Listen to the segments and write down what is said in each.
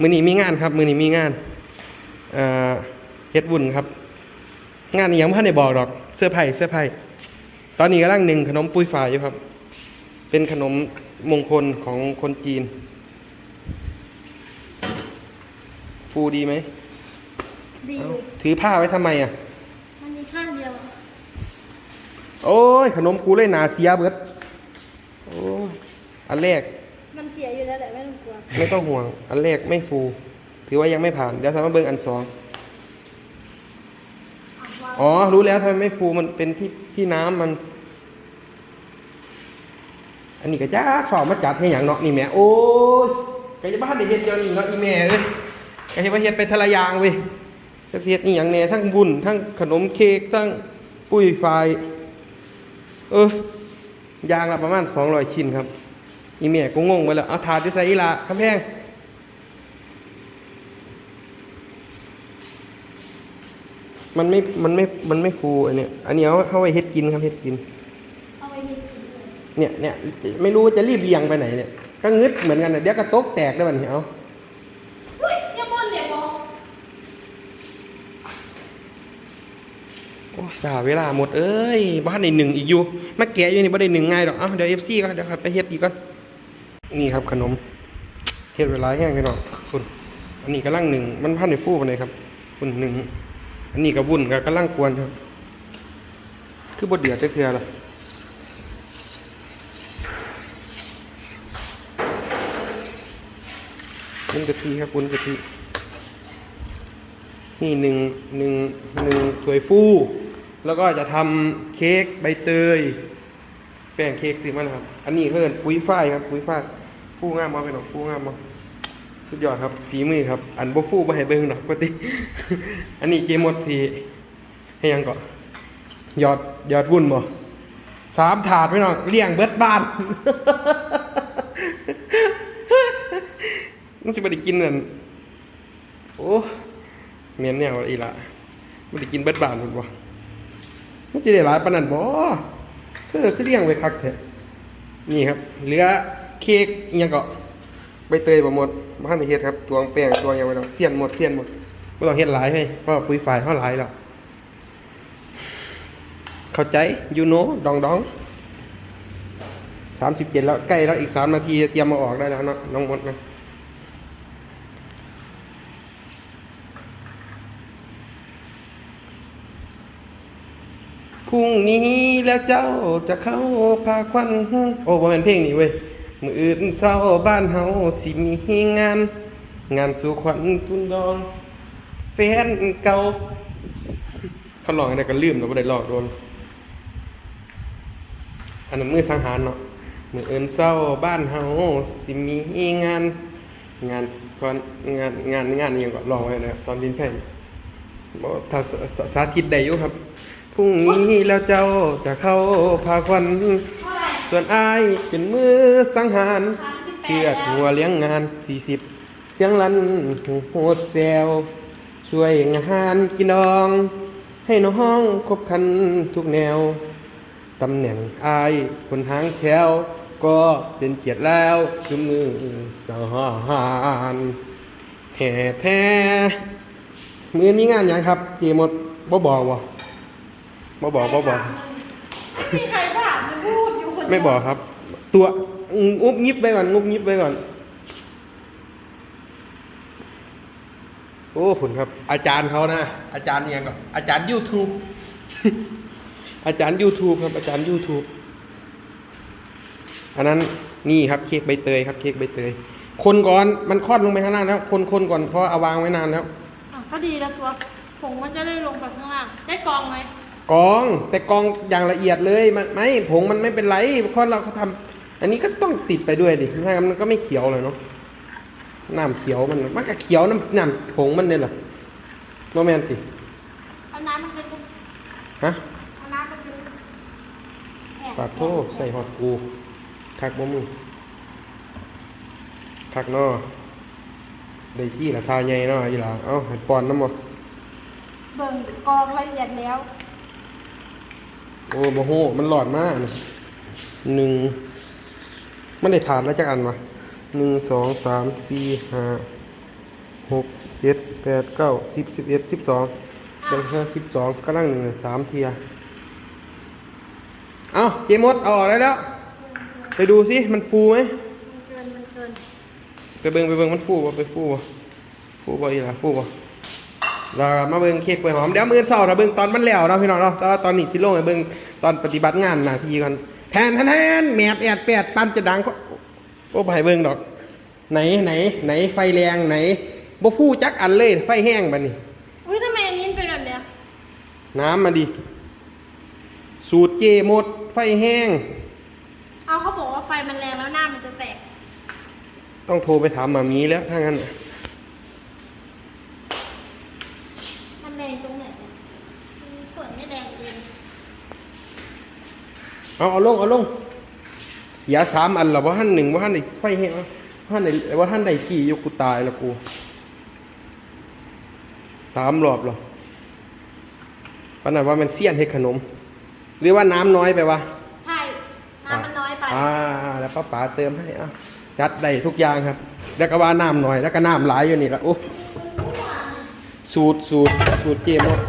มือนี้มีงานครับมือนี้มีงานเอ่อเฮ็ดบุญครับ งานนี้ยังไม่ทันได้บอกหรอกเสื้อร์ไผ่เสื้อร์ไผ่ตอนนี้กำลังหนึ่งขนมปุ้ยฝายอยู่ครับ เป็นขนมมงคลของคนจีน ฟูดีไหมดีเอ้าถือผ้าไว้ทำไมอะมันมีข้างเดียว โอ้ย ขนมกูเลยหนาเสียเบิดโอ้ยอันแรก ไม่ต้องห่วง อันแรกไม่ฟู ถือว่ายังไม่ผ่าน เดี๋ยวทำมาเบิ่งอันสองอ๋อ รู้แล้วทำไมไม่ฟูมันเป็นที่ที่น้ำมัน อันนี้ก็จ้าฝ่ามาจัดให้อย่างเนาะนี่แม่โอ้ยกจะบ้านได้เฮ็ดเจ้านี่เนาะอีแม่เอ้ยก็เฮ็ดว่าเฮ็ดไปทะละอยางเว้ยจะเฮ็ดนี่อย่างแหน่ทั้งบุญทั้งขนมเค้กทั้งปุ้ยไฟเออยางละประมาณ200ชิ้นครับ อีแม่ก็งงไปแล้วเอาถาดที่ใส่อีหละคำแพงมันไม่ มันไม่ มันไม่ฟูอันเนี้ย อันนี้เอาเอาไว้เฮ็ดกินครับเฮ็ดกิน เอาไว้นี่กินเลยเนี่ยเนี่ยไม่รู้ว่าจะรีบเรียงไปไหนเนี่ย ก็งึดเหมือนกันนะเดี๋ยวกระตกแตกได้บัดนี้เอาเฮ้ยอยังบนเดี๋ยวบอกโอ้สาเวลาหมดเอ้ยบ้านในหนึ่งอีกอยู่มาแกะอยู่นี่บ่ได้หนึ่งง่ายดอก เอ้าเดี๋ยวเอฟซีก็เดี๋ยวครับไปเฮ็ดอีกก่อน นี่ครับขนมเฮ็ดเวลาแห้งพี่น้องคุณอันนี้กำลังหนึ่งมันพันในฟูปานใดครับ คุณหนึ่งอันนี้ก็บุ่นก็กำลังกวนครับ คือบ่เดือดจักเทื่อละวุ้นกะทิครับวุ้นกะทินี่หนึ่งหนึ่งหนึ่งถ้วยฟู แล้วก็จะทำเค้กใบเตย แป้งเค้กสิมันครับ อันนี้เพิ่อนปุ้ยฝ้ายครับปุ้ยฝ้ายฟูงามมาเป็นหรอกฟูงามมาสุดยอดครับฝีมือครับ อันบ่ฟูบ่ให้เบิ่งดอกปกติ อันนี้เกมหมดทีให้ยังก่อนยอดยอดวุ่นบ่สามถาดไปหน่อยเลี้ยงเบิดบ้านมันจะไม่ได้กินนั่นโอ้เมียนแนวอีละไม่ได้กินเบิดบานหมดบ่มันจะได้หลายปานนั้นบ่ เธอคือเลี้ยงไว้คักแท้นี่ครับ เหลือเค้กยังก็ใบเตยบ่หมดบ่ทันเฮ็ดครับตวงแป้งตวงยังไว้แล้วเสียนหมดเสียนหมดบ่ต้องเฮ็ดหลายให้เพราะปุ๋ยฝ่ายเฮาหลายแล้วเข้าใจยูโนดองดอง37แล้วใกล้แล้วอีก3นาทีเตรียมมาออกได้แล้วเนาะน้องมดนะ พรุ่งนี้แล้วเจ้าจะเข้าพาควัน โอ้บ่แม่นเพลงนี้เว้ย มืออื่นเศร้าบ้านเฮาสิมีงาน งานสู่ขวัญทุนดองแฟนเก่าเขาลองอะไรก็ลืมแล้วบ่ได้ลอกโดนอันนั้นมือสังหารเนาะมืออื่นเศร้าบ้านเฮาสิมีงาน งานก่อนงานงานงานนี้ก็ลองไว้นะครับสอนดินแค่นี้บ่ถ้าสสสาธิตได้อยู่ครับ พรุ่งนี้แล้วเจ้าจะเข้าพาควัน ส่วนอายเป็นมือสังหาร เชือดหัวเลี้ยงงาน40เสียงลันหูโหดแซวช่วยงานกินดอง ให้น้องคบคันทุกแนว ตำแหน่งอายคนหางแถว ก็เป็นเกียรติแล้วคือมือสหารแห่แท้ มือนี้งานหยังครับ เจหมดบ่บอกบ่ บ่บอกบ่บอก ไม่มีใครถามมันพูดอยู่คนเดียวไม่บอกครับ ตัวงุบงิบไปก่อนงุบงิบไปก่อน โอ้ผุนครับ อาจารย์เขานะ อาจารย์เอียงก่อนอาจารย์ YouTube อาจารย์ YouTube ครับ อาจารย์ YouTube อันนั้นนี่ครับเค้กใบเตยครับเค้กใบเตย คนก่อนมันคลอดลงไปข้างล่างแล้ว คนคนก่อนเพราะเอาวางไว้นานแล้ว อะก็ดีแล้วตัวผงมันจะได้ลงไปข้างล่างได้กองไหม กองแต่กองอย่างละเอียดเลยมันไม่ผงมันไม่เป็นไรเพราะเราเขาทำอันนี้ก็ต้องติดไปด้วยดิไม่งั้นมันก็ไม่เขียวเลยเนาะน้ำเขียวมันมันก็เขียวน้ำน้ำผงมันเนี่ยเหรอโรแมนติเอาน้ำมันเป็นฮะเอาน้ำมันเป็นแผ่นปาดโทใส่หอดกูคักบ่มึงคักเนอได้ที่ละทาใหญ่เนาะอีหล่าเอ้าให้ปอนน้ำบ่เบิ่งกองละเอียดแล้ว โอ้บ่โหมันหลอดมากนะหนึ่งมันได้ถาดแล้วจักอันวะหนึ่งสองสามสี่ห้าหกเจ็ดแปดเก้าสิบสิบเอ็ดสิบสองได้แค่สิบสองกำลังหนึ่งสามเทียเอาเจมดเอาออกได้แล้ว ไปดูสิมันฟูไหมมันเกินมันเกินไปเบิ่งไปเบิ่งมันฟูบ่ไปฟูบ่ฟูบ่อีหล่ะฟูบ่ เรามาเบิ่งเค้กกล้วยหอมเดี๋ยวมื้อเช้าถ้าเบิ่งตอนมันแล้วเนาะพี่น้องเนาะแต่ว่าตอนนี้สิลงให้เบิ่งตอนปฏิบัติงานหน้าที่ก่อนแทนแทนแทนแมบแอดแปดปันจะดังก็โอ้บ่ให้เบิ่งดอก ไหนไหน ไหนไฟแรงไหนบ่ฟูจักอันเลยไฟแห้งบัดนี้อุ้ยทำไมอันนี้เป็นแบบเนี้ยน้ำมาดิสูตรเจหมด ไฟแห้ง เอาเขาบอกว่าไฟมันแรงแล้วหน้ามันจะแตก ต้องโทรไปถามหมามีแล้วถ้างั้นน่ะมันแรงตรงไหนเนี่ยมันส่วนไม่แรงเอง เอาเอาลงเอาลง เสียสามอันแล้วว่าท่านหนึ่งว่าท่านได้ไฟแห้งว่าท่านได้ว่าท่านได้ขี่อยู่กูตายแล้วกูสามรอบหรอปานนั้นว่ามันเสี้ยนเฮ็ดขนม หรือว่าน้ำน้อยไปวะใช่ น้ำมันน้อยไป อ่า แล้วป้าป๋าเติมให้อะจัดได้ทุกอย่างครับ แล้วก็ว่าน้ำหน่อย แล้วก็น้ำหลายอยู่นี่ละโอ้สูตรสูตรสูตรเจมด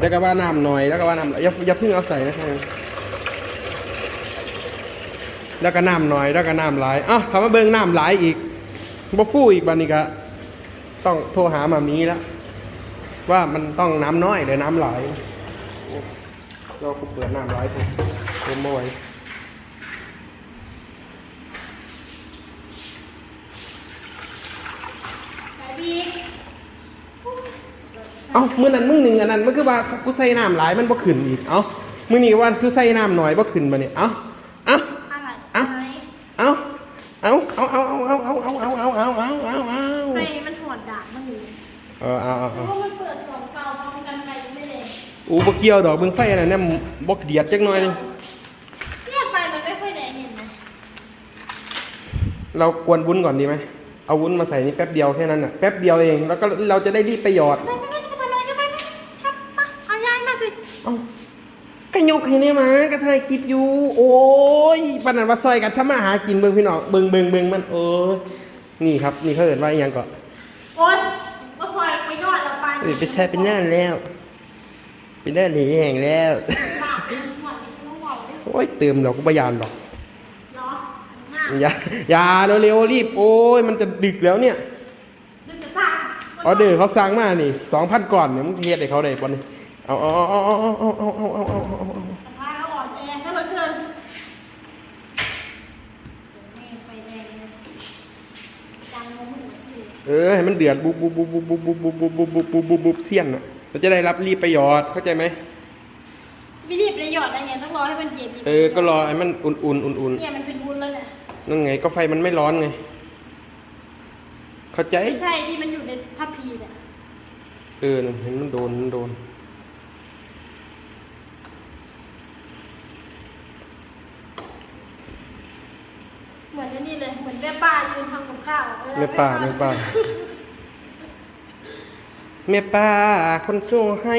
แล้วก็ว่าน้ำหน่อย แล้วก็ว่าน้ำหลายอย่าอย่าเพิ่งเอาใส่นะครับ แล้วก็น้ำหน่อยแล้วก็น้ำหลายอะทำมาเบิ่งน้ำหลายอีกบ่ฟู่อีกบันนี้ก็ต้องโทรหามามีแล้วว่ามันต้องน้ำน้อยหรือน้ำหลายโอ้เราก็เปิดน้ำหลายผมผมไม่ไหวไหนพี่เอ้ามื้อนั้นมึงหนึ่งอันนั้นมันคือว่ากูใส่น้ำหลายมันบ่ขึ้นอีก เอ้ามื้อนี้ว่าคือใส่น้ำหน่อยบ่ขึ้นบ่เนี่ยเอ้าเอ้า อู้บ่เกี่ยวดอกเบิ่งไฟอันนั้นเนี่ยบ่เดียดจักหน่อยนึงเนี่ยไฟมันไม่ค่อยแรงเห็นไหมเรากวนวุ้นก่อนดีไหมเอาวุ้นมาใส่นี่แป๊บเดียวแค่นั้นน่ะแป๊บเดียวเองแล้วก็เราจะได้รีบไปหยอดไปไปไปไปเลยไปไปครับมาเอาย้ายมาสิเอ้าก็ยกให้เนี่ยมากระถ่ายคลิปอยู่ โอ้ยปานนั้นว่าซอยกันทำมาหากินเบิ่งพี่น้องเบิ่งเบิ่งเบิ่งมันเออนี่ครับนี่เขาเอิ้นว่าอีหยังก็โอ๊ยมาซอยไปยอดเราไปเออไปแค่เป็นเนิ่นแล้ว เป็นเนิ่นหนีแห่งแล้วบาปมันหมดมันต้องบอกด้วยโอ้ยเติมดอกก็บยานดอกเนาะหน้าอย่าอย่าเร็วๆรีบ โอ้ยมันจะดึกแล้วเนี่ยดึงกระซ่าออเดอร์เขาสั่งมานี่สองพันก่อนเนี่ยมึงสิเฮ็ดให้เขาได้ปะนี่เอาเอาเอาเอาเอาเอาเอาเอาเอาเอาเอาเอากระทะเขาอ่อนแอก็เหลือเกินแม่ไฟแรงเลยจังงงเหมือนที่เออให้มันเดือดบุบบุบบุบบุบบุบบุบบุบบุบบุบบุบบุบบุบบุบเสี้ยนอะ เราจะได้รับรีบประโยชน์เข้าใจไหมไม่รีบเลยหยอดอะไรเงี้ยต้องรอให้มันเย็นกเออก็รอให้มันอุ่นอุ่นอุ่นอุ่นเนี่ยมันเป็นวุ้นแล้วเนี่ยๆนั่นไงก็ไฟมันไม่ร้อนไง เข้าใจไม่ใช่ที่มันอยู่ในทัพพีเนี่ยเออนั่นเห็นมันโดนมันโดน เหมือนไอ้นี่เลยเหมือนแม่ป้ายืนทำกับข้าวเออแม่ป้าแม่ป้า แม่ป้าคนสู้ให้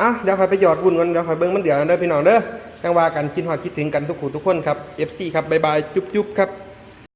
อะเดี๋ยวคอยไปหยอดบุญกันเดี๋ยวคอยเบิ้งมันเดี๋ยวเด้อพี่น้องเด้อจังว่ากันคิดหอดคิดถึงกันทุกคู่ทุกคนครับ FC ครับบ๊ายบายจุ๊บจุ๊บครับ